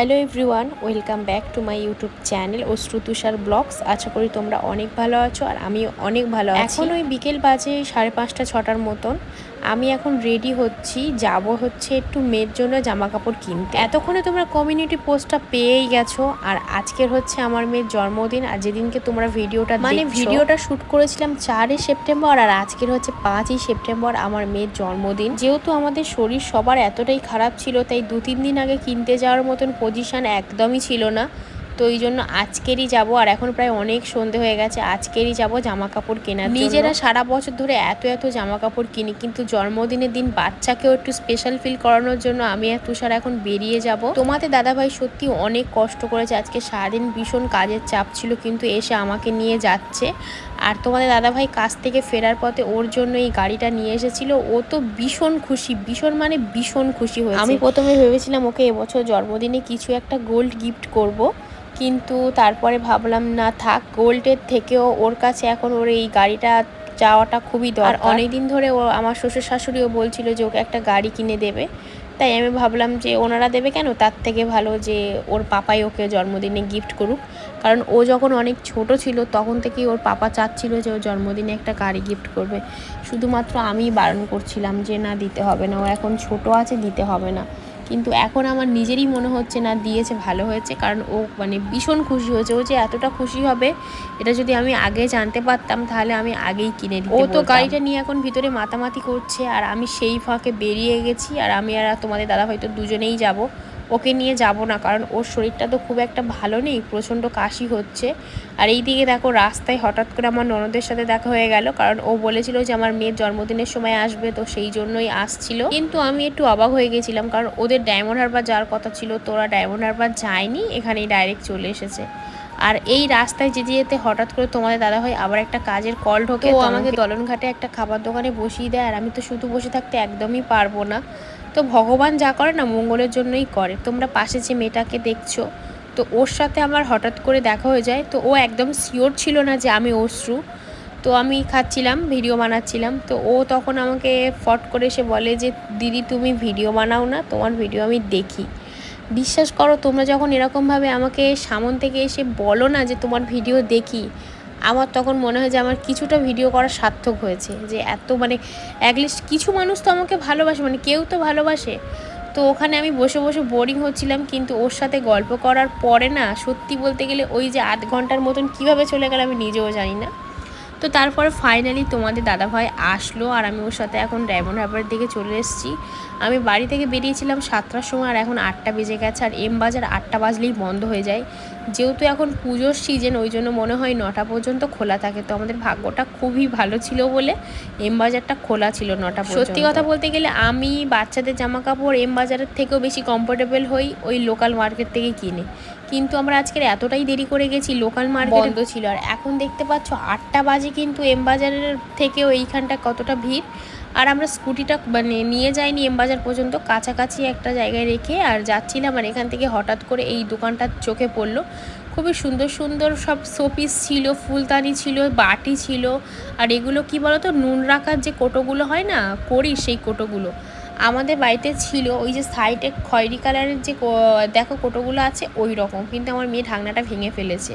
Hello everyone, welcome back to my YouTube channel O শ্রুতুষার blogs. আশা করি তোমরা অনেক ভালো আছো আর আমি অনেক ভালো আছি। এখন ওই বিকেল বাজে সাড়ে পাঁচটা ছটার মতন। আমি এখন রেডি হচ্ছি যাব হচ্ছে একটু মেয়ের জন্য জামা কাপড় কিনতে। এতক্ষণে তোমরা কমিউনিটি পোস্টটা পেয়েই গেছো আর আজকের হচ্ছে আমার মেয়ের জন্মদিন আর যেদিনকে তোমরা ভিডিওটা মানে ভিডিওটা শ্যুট করেছিলাম চারই সেপ্টেম্বর আর আজকের হচ্ছে পাঁচই সেপ্টেম্বর আমার মেয়ের জন্মদিন। যেহেতু আমাদের শরীর সবার এতটাই খারাপ ছিল তাই দু তিন দিন আগে কিনতে যাওয়ার মতন পজিশন একদমই ছিল না। তো এই জন্য আজকেরই যাব। আর এখন প্রায় অনেক সন্ধে হয়ে গেছে আজকেরই যাব জামা কাপড় কেনার নিজেরা সারা বছর ধরে এত এত জামা কাপড় কিনি কিন্তু জন্মদিনের দিন বাচ্চাকেও একটু স্পেশাল ফিল করানোর জন্য আমি আর তুষার এখন বেরিয়ে যাব। তোমাদের দাদাভাই সত্যি অনেক কষ্ট করেছে। আজকে সারাদিন ভীষণ কাজের চাপ ছিল কিন্তু এসে আমাকে নিয়ে যাচ্ছে। আর তোমাদের দাদাভাই কাজ থেকে ফেরার পথে ওর জন্য এই গাড়িটা নিয়ে এসেছিল। ও তো ভীষণ খুশি ভীষণ মানে ভীষণ খুশি হয়েছে। আমি প্রথমে ভেবেছিলাম ওকে এবছর জন্মদিনে কিছু একটা গোল্ড গিফট করব। কিন্তু তারপরে ভাবলাম না থাক গোল্ডের থেকেও ওর কাছে এখন ওর এই গাড়িটা যাওয়াটা খুবই দরকার। অনেক দিন ধরে ও আমার শ্বশুর শাশুড়িও বলছিল যে ওকে একটা গাড়ি কিনে দেবে। তাই আমি ভাবলাম যে ওনারা দেবে কেন? তার থেকে ভালো যে ওর পাপাই ওকে জন্মদিনে গিফট করুক। কারণ ও যখন অনেক ছোট ছিল তখন থেকেই ওর পাপা চাচ্ছিল যে ও জন্মদিনে একটা গাড়ি গিফট করবে। শুধুমাত্র আমি বারণ করছিলাম যে না দিতে হবে না। ও এখন ছোট আছে দিতে হবে না। কিন্তু এখন আমার নিজেরই মনে হচ্ছে না দিয়েছে ভালো হয়েছে। কারণ ও মানে ভীষণ খুশি হয়েছে। ও যে এতটা খুশি হবে এটা যদি আমি আগে জানতে পারতাম তাহলে আমি আগেই কিনে দিই ও তো গাড়িটা নিয়ে এখন ভিতরে মাতামাতি করছে আর আমি সেই ফাঁকে বেরিয়ে গেছি আর আমি আর তোমাদের দাদা হয়তো দুজনেই যাব। ওকে নিয়ে যাব না কারণ ওর শরীরটা তো খুব একটা ভালো নেই প্রচণ্ড কাশি হচ্ছে। আর এই দিকে দেখো রাস্তায় হঠাৎ করে আমার ননদের সাথে দেখা হয়ে গেল কারণ ও বলেছিল যে আমার মেয়ের জন্মদিনের সময় আসবে তো সেই জন্যই আসছিল। কিন্তু আমি একটু অবাক হয়ে গেছিলাম কারণ ওদের ডায়মন্ড হারবার যাওয়ার কথা ছিল তোরা ডায়মন্ড হারবার যায়নি এখানেই ডাইরেক্ট চলে এসেছে। আর এই রাস্তায় যেতে যেতে হঠাৎ করে তোমাদের দাদা হয় আবার একটা কাজের কল ঢোকে ও আমাকে দলনঘাটে একটা খাবার দোকানে বসিয়ে দেয় আর আমি তো শুধু বসে থাকতে একদমই পারব না। তো ভগবান যা করে না মঙ্গলের জন্যই করে। তোমরা পাশে যে মেয়েটাকে দেখছ, তো ওর সাথে আমার হঠাৎ করে দেখা হয়ে যায়, তো ও একদম শিওর ছিল না যে আমি অশ্রু। তো আমি খাচ্ছিলাম ভিডিও বানাচ্ছিলাম, তো ও তখন আমাকে ফট করে এসে বলে যে, দিদি, তুমি ভিডিও বানাও না, তোমার ভিডিও আমি দেখি। বিশ্বাস করো, তোমরা যখন এরকমভাবে আমাকে সামন থেকে এসে বলো না যে, তোমার ভিডিও দেখি আমার তখন মনে হয় যে আমার কিছুটা ভিডিও করা সার্থক হয়েছে, যে এত মানে অ্যাটলিস্ট কিছু মানুষ তো আমাকে ভালোবাসে মানে কেউ তো ভালোবাসে। তো ওখানে আমি বসে বসে বোরিং হচ্ছিলাম, কিন্তু ওর সাথে গল্প করার পরে না, সত্যি বলতে গেলে ওই যে আধ ঘণ্টার মতন কীভাবে চলে গেল আমি নিজেও জানি না। তো তারপরে ফাইনালি তোমাদের দাদাভাই আসলো আর আমি ওর সাথে এখন ডায়মন্ড হারবারের দিকে চলে এসেছি। আমি বাড়ি থেকে বেরিয়েছিলাম সাতটার সময় আর এখন আটটা বেজে গেছে আর এম বাজার আটটা বাজলেই বন্ধ হয়ে যায়। যেহেতু এখন পুজোর সিজন ওই জন্য মনে হয় নটা পর্যন্ত খোলা থাকে। তো আমাদের ভাগ্যটা খুবই ভালো ছিল বলে এম বাজারটা খোলা ছিল নটা সত্যি কথা বলতে গেলে আমি বাচ্চাদের জামা কাপড় এম বাজারের থেকেও বেশি কমফোর্টেবল হই ওই লোকাল মার্কেট থেকে কিনে। কিন্তু আমরা আজকের এতটাই দেরি করে গেছি লোকাল মার্কেট বন্ধ ছিল। আর এখন দেখতে পাচ্ছ আটটা বাজে কিন্তু এম বাজারের থেকেও এইখানটা কতটা ভিড়। আর আমরা স্কুটিটা মানে নিয়ে যাইনি এমবাজার পর্যন্ত কাছাকাছি একটা জায়গায় রেখে আর যাচ্ছিলাম আর এখান থেকে হঠাৎ করে এই দোকানটা চোখে পড়ল। খুবই সুন্দর সুন্দর সব শোপিস ছিল ফুলদানি ছিল বাটি ছিল। আর এগুলো কি বলতো নুন রাখার যে কোটোগুলো হয় না করি সেই কোটোগুলো। আমাদের বাড়িতে ছিল, ওই যে সাইডে খয়েরি কালারের যে দেখো কোটোগুলো আছে, ওই রকম। কিন্তু আমার মেয়ে ঢাকনাটা ভেঙে ফেলেছে।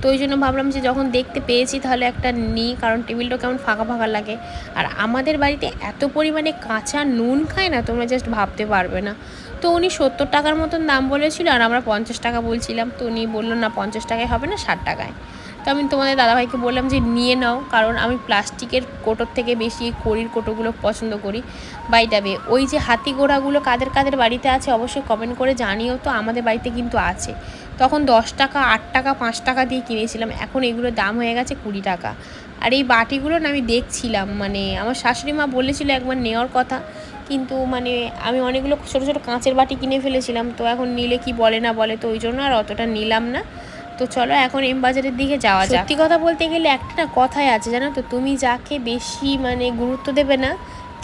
তো ওই জন্য ভাবলাম যে যখন দেখতে পেয়েছি তাহলে একটা নিই, কারণ টেবিলটা কেমন ফাঁকা ফাঁকা লাগে। আর আমাদের বাড়িতে এত পরিমাণে কাঁচা নুন খায় না, তোমরা জাস্ট ভাবতে পারবে না। তো উনি সত্তর টাকার মতন দাম বলেছিল, আর আমরা পঞ্চাশ টাকা বলছিলাম। তো উনি বলল, না, পঞ্চাশ টাকায় হবে না, ষাট টাকায়। তো আমি তোমাদের দাদাভাইকে বললাম যে নিয়ে নাও, কারণ আমি প্লাস্টিকের কোটোর থেকে বেশি কড়ির কোটোগুলো পছন্দ করি। বাইটাবে ওই যে হাতি গোড়াগুলো কাদের কাদের বাড়িতে আছে অবশ্যই কমেন্ট করে জানিও তো, আমাদের বাড়িতে কিন্তু আছে। তখন দশ টাকা, আট টাকা, পাঁচ টাকা দিয়ে কিনেছিলাম, এখন এগুলোর দাম হয়ে গেছে কুড়ি টাকা। আর এই বাটিগুলো না আমি দেখছিলাম মানে আমার শাশুড়ি মা বলেছিল একবার নেওয়ার কথা, কিন্তু মানে আমি অনেকগুলো ছোটো ছোটো কাঁচের বাটি কিনে ফেলেছিলাম, তো এখন নিলে কি বলে না বলে তো ওই জন্য আর অতটা নিলাম না। তো চলো এখন এম বাজারের দিকে যাওয়া যায় সত্যি কথা বলতে গেলে একটা না কথাই আছে, জানো তো? তুমি যাকে বেশি মানে গুরুত্ব দেবে না,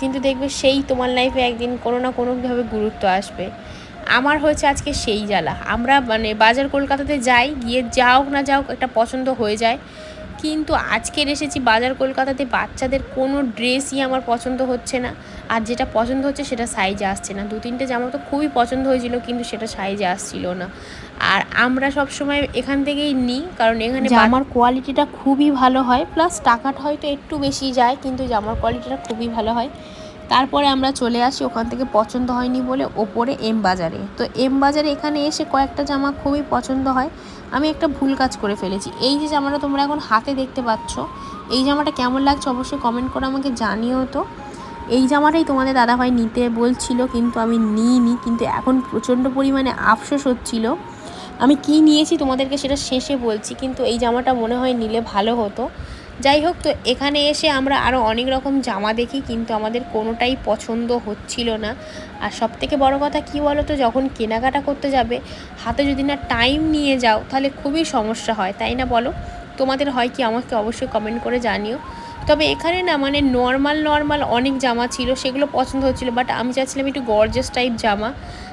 কিন্তু দেখবে সেই তোমার লাইফে একদিন কোনো না কোনোভাবে গুরুত্ব আসবে। আমার হয়েছে আজকে সেই জ্বালা। আমরা মানে বাজার কলকাতাতে যাই, গিয়ে যাও না যাও একটা পছন্দ হয়ে যায়। কিন্তু আজকের এসেছি বাজার কলকাতাতে বাচ্চাদের কোনো ড্রেসই আমার পছন্দ হচ্ছে না। আর যেটা পছন্দ হচ্ছে সেটা সাইজে আসছে না। দু তিনটে জামা তো খুবই পছন্দ হয়েছিল কিন্তু সেটা সাইজে আসছিল না। আর আমরা সব সময় এখান থেকেই নিই কারণ এখানে জামার কোয়ালিটিটা খুবই ভালো হয় প্লাস টাকাটা হয়তো একটু বেশি যায়, কিন্তু জামার কোয়ালিটিটা খুবই ভালো হয়। তারপরে আমরা চলে আসি ওখান থেকে পছন্দ হয়নি বলে ওপরে এম বাজারে। তো এম বাজারে এখানে এসে কয়েকটা জামা খুবই পছন্দ হয়। আমি একটা ভুল কাজ করে ফেলেছি। এই যে জামাটা তোমরা এখন হাতে দেখতে পাচ্ছ, এই জামাটা কেমন লাগছে অবশ্যই কমেন্ট করে আমাকে জানিও তো। এই জামাটাই তোমাদের দাদাভাই নিতে বলছিল, কিন্তু আমি নিইনি, কিন্তু এখন প্রচণ্ড পরিমাণে আফসোস হচ্ছিল। আমি কি নিয়েছি তোমাদেরকে সেটা শেষে বলছি, কিন্তু এই জামাটা মনে হয় নিলে ভালো হতো। যাই হোক, তো এখানে এসে আমরা আরও অনেক রকম জামা দেখি, কিন্তু আমাদের কোনোটাই পছন্দ হচ্ছিল না। আর সব থেকে বড়ো কথা কী বলো তো যখন কেনাকাটা করতে যাবে, হাতে যদি না টাইম নিয়ে যাও, তাহলে খুবই সমস্যা হয়, তাই না বলো? তোমাদের হয় কি আমাকে অবশ্যই কমেন্ট করে জানিও। তবে এখানে না মানে নর্মাল নর্মাল অনেক জামা ছিল, সেগুলো পছন্দ হচ্ছিল বাট আমি চাচ্ছিলাম একটু গর্জেস টাইপ জামা।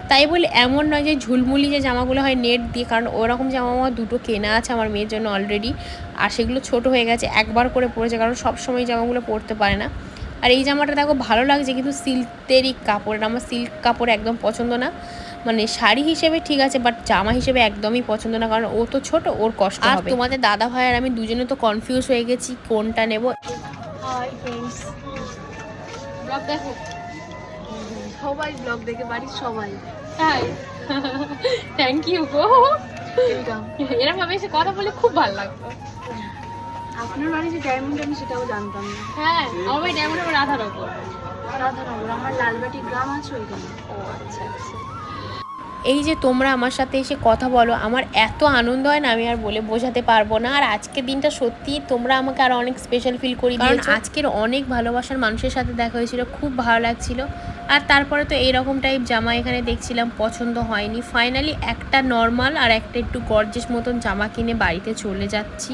তাই বলে এমন নয় যে ঝুলমুলি যে জামাগুলো হয় নেট দিয়ে কারণ ওরকম জামা আমার দুটো কেনা আছে আমার মেয়ের জন্য অলরেডি আর সেগুলো ছোট হয়ে গেছে একবার করে পরেছে কারণ সব সময় জামাগুলো পরতে পারে না। আর এই জামাটা দেখো ভালো লাগছে কিন্তু সিল্কেরই কাপড় আমার সিল্ক কাপড় একদম পছন্দ না। মানে শাড়ি হিসেবে ঠিক আছে বাট জামা হিসেবে একদমই পছন্দ না কারণ ও তো ছোট ওর কষ্ট আর তোমাদের দাদা ভাই আর আমি দুজনে তো কনফিউজ হয়ে গেছি কোনটা নেব? হাই ফ্রেন্ডস ব্লগ দেখো। সবাই ব্লগ দেখে বাড়ির সবাই। হাই থ্যাংক ইউ গো। এরকম ভাবে এসে কথা বলে খুব ভালো লাগতো। আপনার বাড়ি যে ডায়মন্ড আমি সেটাও জানতাম না। হ্যাঁ আমার বাড়ি ডায়মন্ড আমার রাধার ওপর। রাধানগর আমার লালবাটি গ্রাম আছে ওইখানে। ও আচ্ছা আচ্ছা। এই যে তোমরা আমার সাথে এসে কথা বলো আমার এত আনন্দ হয় না আমি আর বলে বোঝাতে পারব না। আর আজকের দিনটা সত্যি তোমরা আমাকে আরও অনেক স্পেশাল ফিল করি কারণ আজকের অনেক ভালোবাসার মানুষের সাথে দেখা হয়েছিল খুব ভালো লাগছিল। আর তারপরে তো এইরকম টাইপ জামা এখানে দেখছিলাম, পছন্দ হয়নি। ফাইনালি একটা নর্মাল আর একটা একটু গর্জেস মতন জামা কিনে বাড়িতে চলে যাচ্ছি।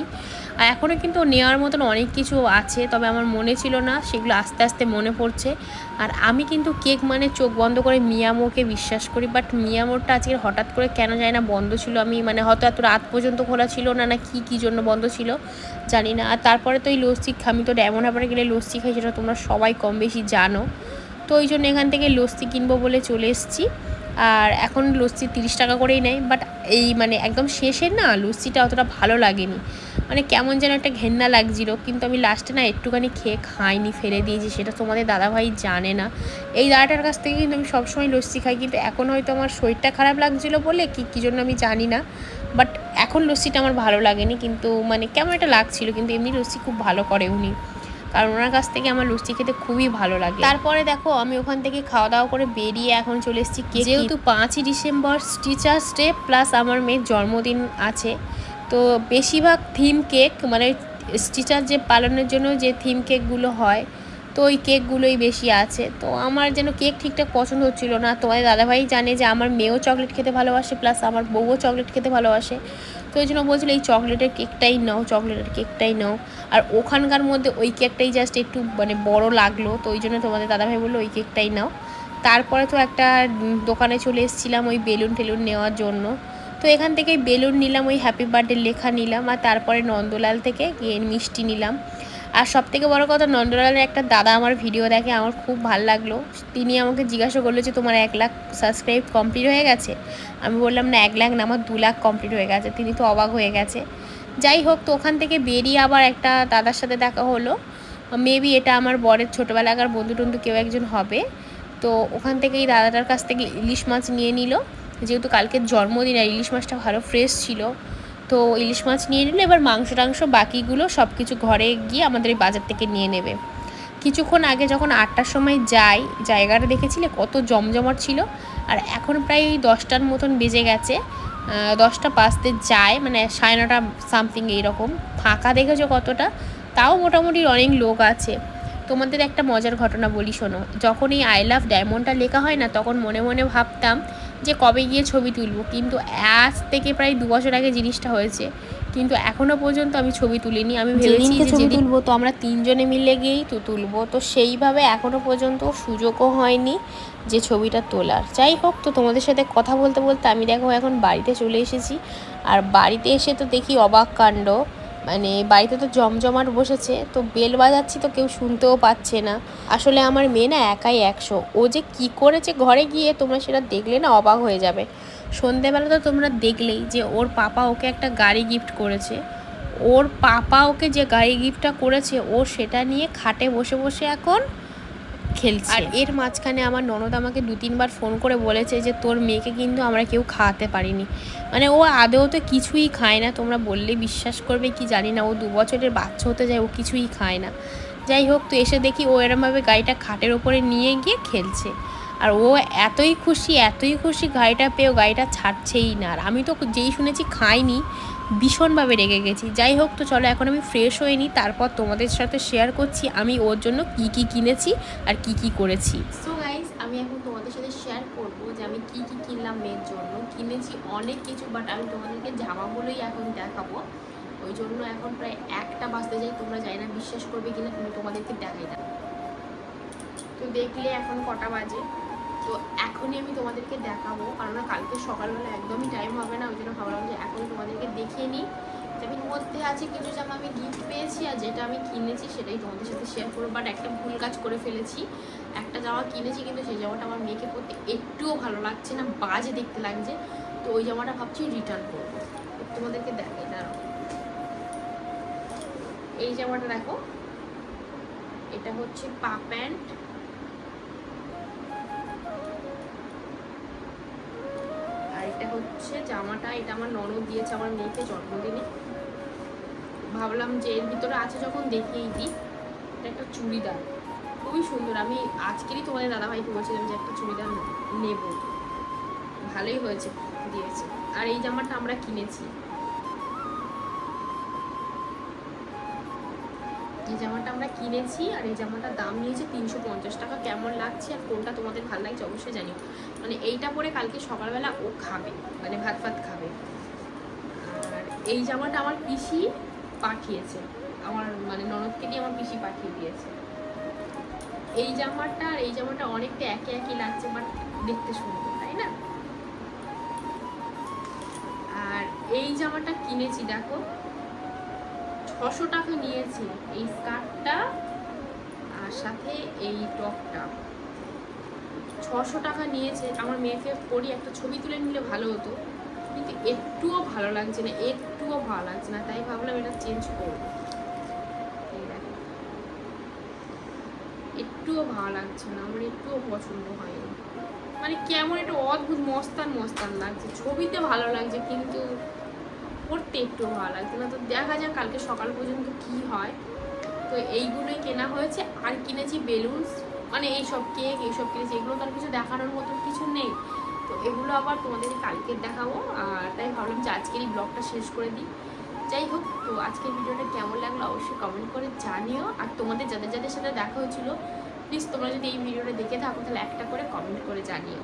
আর এখনও কিন্তু নেওয়ার মতন অনেক কিছু আছে, তবে আমার মনে ছিল না, সেগুলো আস্তে আস্তে মনে পড়ছে। আর আমি কিন্তু কেক মানে চোখ বন্ধ করে মিয়ামোকে বিশ্বাস করি বাট মিয়ামোরটা আজকে হঠাৎ করে কেন যায় না বন্ধ ছিল। আমি মানে হয়তো এত রাত পর্যন্ত খোলা ছিল না না কি, কী জন্য বন্ধ ছিল, জানি না। আর তারপরে তো এই লস্যি, আমি তো ড্যামন হাবারে গেলে লস্যি খাই, সেটা তোমরা সবাই কম বেশি জানো। তো ওই জন্য এখান থেকে লস্যি কিনবো বলে চলে এসেছি। আর এখন লস্যি তিরিশ টাকা করেই নেয়। বাট এই মানে একদম শেষের না লস্যিটা অতটা ভালো লাগেনি। মানে কেমন যেন একটা ঘেন্না লাগছিল। কিন্তু আমি লাস্টে না একটুখানি খেয়ে খাইনি, ফেলে দিয়েছি। সেটা তোমাদের দাদাভাই জানে না। এই দাদাটার কাছ থেকে কিন্তু আমি সবসময় লস্যি খাই। কিন্তু এখন হয়তো আমার শরীরটা খারাপ লাগছিল বলে কি, কী জন্য আমি জানি না। বাট এখন লস্যিটা আমার ভালো লাগেনি। কিন্তু মানে কেমন একটা লাগছিল। কিন্তু এমনি লস্যি খুব ভালো করে উনি। কারণ ওনার কাছ থেকে আমার লুচি খেতে খুবই ভালো লাগে। তারপরে দেখো আমি ওখান থেকে খাওয়া দাওয়া করে বেরিয়ে এখন চলে এসেছি কেক যেহেতু পাঁচই ডিসেম্বর টিচার্স ডে প্লাস আমার মেয়ের জন্মদিন আছে তো বেশিরভাগ থিম কেক মানে টিচার যে পালনের জন্য যে থিম কেকগুলো হয় তো ওই কেকগুলোই বেশি আছে। তো আমার যেন কেক ঠিকঠাক পছন্দ হচ্ছিল না। তোমাদের দাদাভাই জানে যে আমার মেয়েও চকলেট খেতে ভালোবাসে, প্লাস আমার বউও চকলেট খেতে ভালোবাসে। তো ওই জন্য বলছিল, এই চকলেটের কেকটাই নাও, চকলেটের কেকটাই নাও। আর ওখানকার মধ্যে ওই কেকটাই জাস্ট একটু মানে বড় লাগল। তো ওই জন্য তোমাদের দাদাভাই বলল, ওই কেকটাই নাও। তারপরে তো একটা দোকানে চলে এসেছিলাম ওই বেলুন টেলুন নেওয়ার জন্য। তো এখান থেকেই বেলুন নিলাম, ওই হ্যাপি বার্থডে লেখা নিলাম, আর তারপরে নন্দলাল থেকে মিষ্টি নিলাম। আর সব থেকে বড়ো কথা, নন্দলালের একটা দাদা আমার ভিডিও দেখে আমার খুব ভালো লাগল। তিনি আমাকে জিজ্ঞাসা করল যে, তোমার এক লাখ সাবস্ক্রাইব কমপ্লিট হয়ে গেছে? আমি বললাম, না, এক লাখ না, আমার দু লাখ কমপ্লিট হয়ে গেছে। তিনি তো অবাক হয়ে গেছে। যাই হোক, তো ওখান থেকে বেরিয়ে আবার একটা দাদার সাথে দেখা হলো। মেবি এটা আমার বরের ছোটোবেলাকার বন্ধু টন্ধু কেউ একজন হবে। তো ওখান থেকে এই দাদাটার কাছ থেকে ইলিশ মাছ নিয়ে নিল। যেহেতু কালকের জন্মদিন, আর ইলিশ মাছটা ভালো ফ্রেশ ছিল। তো ইলিশ মাছ নিয়ে নিলে এবার মাংস টাংস বাকিগুলো সব কিছু ঘরে গিয়ে আমাদের এই বাজার থেকে নিয়ে নেবে। কিছুক্ষণ আগে যখন আটটার সময় যাই, জায়গাটা দেখেছিলে? কত জমজমাট ছিল। আর এখন প্রায় দশটার মতন বেজে গেছে। দশটা পাঁচতে যায় মানে সাড়ে নটা সামথিং এইরকম। ফাঁকা দেখেছ কতটা? তাও মোটামুটি অনেক লোক আছে। তোমাদের একটা মজার ঘটনা বলি শোনো। যখন এই আই লাভ ডায়মন্ডটা লেখা হয় না, তখন মনে মনে ভাবতাম যে কবে গিয়ে ছবি তুলব। কিন্তু আজ থেকে প্রায় দু বছর আগে জিনিসটা হয়েছে। কিন্তু এখনও পর্যন্ত আমি ছবি তুলিনি। আমি ভেবেছি ছবি তুলবো তো আমরা তিনজনে মিলে গিয়েই তো তুলবো। তো সেইভাবে এখনও পর্যন্ত সুযোগও হয়নি যে ছবিটা তোলার। যাই হোক তো তোমাদের সাথে কথা বলতে বলতে আমি দেখো এখন বাড়িতে চলে এসেছি। আর বাড়িতে এসে তো দেখি অবাক কাণ্ড। মানে বাড়িতে তো জমজমাট বসেছে, তো বেল বাজাচ্ছি তো কেউ শুনতেও পাচ্ছে না। আসলে আমার মেয়ে না একাই একশো। ও যে কি করেছে ঘরে গিয়ে তোমরা সেটা দেখলে না অবাক হয়ে যাবে। সন্ধেবেলা তো তোমরা দেখলেই যে ওর পাপা ওকে একটা গাড়ি গিফট করেছে। ওর পাপা ওকে যে গাড়ি গিফটটা করেছে, ও সেটা নিয়ে খাটে বসে বসে এখন খেলছে। আর এর মাঝখানে আমার ননদ আমাকে দু তিনবার ফোন করে বলেছে যে, তোর মেয়েকে কিন্তু আমরা কেউ খাওয়াতে পারিনি। মানে ও আদৌ তো কিছুই খায় না, তোমরা বললে বিশ্বাস করবে, কি জানি না, ও দু বছরের বাচ্চা হতে যায়, ও কিছুই খায় না। যাই হোক, তো এসে দেখি ও এরমভাবে গাড়িটা খাটের ওপরে নিয়ে গিয়ে খেলছে। আর ও এতই খুশি এতই খুশি গাড়িটা পেয়েও গাড়িটা ছাড়ছেই না। আর আমি তো যেই শুনেছি খাইনি ভীষণভাবে রেগে গেছি। যাই হোক, তো চলো এখন আমি ফ্রেশ নিই। তারপর তোমাদের সাথে শেয়ার করছি আমি ওর জন্য কি কি কিনেছি আর কি কি করেছি। সো গাইস আমি এখন তোমাদের সাথে শেয়ার করব যে আমি কি কি কিনলাম মেয়ের জন্য। কিনেছি অনেক কিছু বাট আমি তোমাদেরকে জামাগুলোই এখন দেখাবো। ওই জন্য এখন প্রায় একটা বাজতে যাই তোমরা যাই না বিশ্বাস করবে কিনা তুমি তোমাদেরকে দেখাই না। তো দেখলে এখন কটা বাজে? তো এখনই আমি তোমাদেরকে দেখাবো কারণ কালকে সকালবেলা একদমই টাইম হবে না ওই জন্য ভাবলাম যে এখন তোমাদেরকে দেখিয়ে নিই। তার মধ্যে আছে কিছু জামা আমি গিফট পেয়েছি আর যেটা আমি কিনেছি সেটাই তোমাদের সাথে শেয়ার করব বাট একটা ভুল কাজ করে ফেলেছি। একটা জামা কিনেছি কিন্তু সেই জামাটা আমার মেয়েকে পরতে একটুও ভালো লাগছে না, বাজে দেখতে লাগছে। তো ওই জামাটা ভাবছি রিটার্ন করব। তোমাদেরকে দেখাই, দাঁড়াও। এই জামাটা দেখো, এটা হচ্ছে পা প্যান্ট। হচ্ছে জামাটা, এটা আমার ননদ দিয়েছে, আমার মেয়েকে জন্মদিনে। ভাবলাম যে এর ভিতরে আছে যখন দেখিয়েই দিই, এটা একটা চুড়িদার। খুবই সুন্দর। আমি আজকেরই তোমাদের দাদাভাইকে বলছিলাম যে একটা চুড়িদার নেব। ভালোই হয়েছে, দিয়েছে। আর এই জামাটা আমরা কিনেছি। এই জামাটা আমরা কিনেছি আর এই জামাটার দাম নিয়েছে তিনশো পঞ্চাশ টাকা। কেমন লাগছে আর কোনটা তোমাদের ভালো লাগছে অবশ্যই জানিও। মানে এইটা পরে কালকে সকালবেলা ও খাবে মানে ভাত ভাত খাবে। আর এই জামাটা আমার পিসি পাঠিয়েছে, আমার মানে ননদকে দিয়ে আমার পিসি পাঠিয়ে দিয়েছে। এই জামাটা আর এই জামাটা অনেকটা একে একই লাগছে বাট দেখতে সুন্দর, তাই না? আর এই জামাটা কিনেছি, দেখো। ছশো টাকা নিয়েছি এই স্কার্টটা, আর সাথে এই টপটা। ছশো টাকা নিয়েছে, আমার মেয়েকে পরি একটা ছবি তুলে নিলে ভালো হতো। কিন্তু একটুও ভালো লাগছে না, একটুও ভালো লাগছে না, তাই ভাবলাম এটা চেঞ্জ করব। একটুও ভালো লাগছে না, আমার একটুও পছন্দ হয়নি। মানে কেমন একটা অদ্ভুত, মস্তান মস্তান লাগছে। ছবিতে ভালো লাগছে, কিন্তু পড়তে একটু ভালো লাগছে না। তো দেখা যাক কালকে সকাল পর্যন্ত কি হয়। তো এইগুলোই কেনা হয়েছে। আর কিনেছি বেলুনস। মানে এইসব কেক, এইসব কিনেছি এগুলো তো আর কিছু দেখানোর মতো কিছু নেই। তো এগুলো আবার তোমাদেরকে কালকে দেখাবো। আর তাই ভাবলাম যে আজকের এই ব্লগটা শেষ করে দিই। যাই হোক, তো আজকের ভিডিওটা কেমন লাগল অবশ্যই কমেন্ট করে জানিও। আর তোমাদের, যাদের যাদের সাথে দেখা হয়েছিল প্লিজ তোমরা যদি এই ভিডিওটা দেখে থাকো, তাহলে একটা করে কমেন্ট করে জানিও।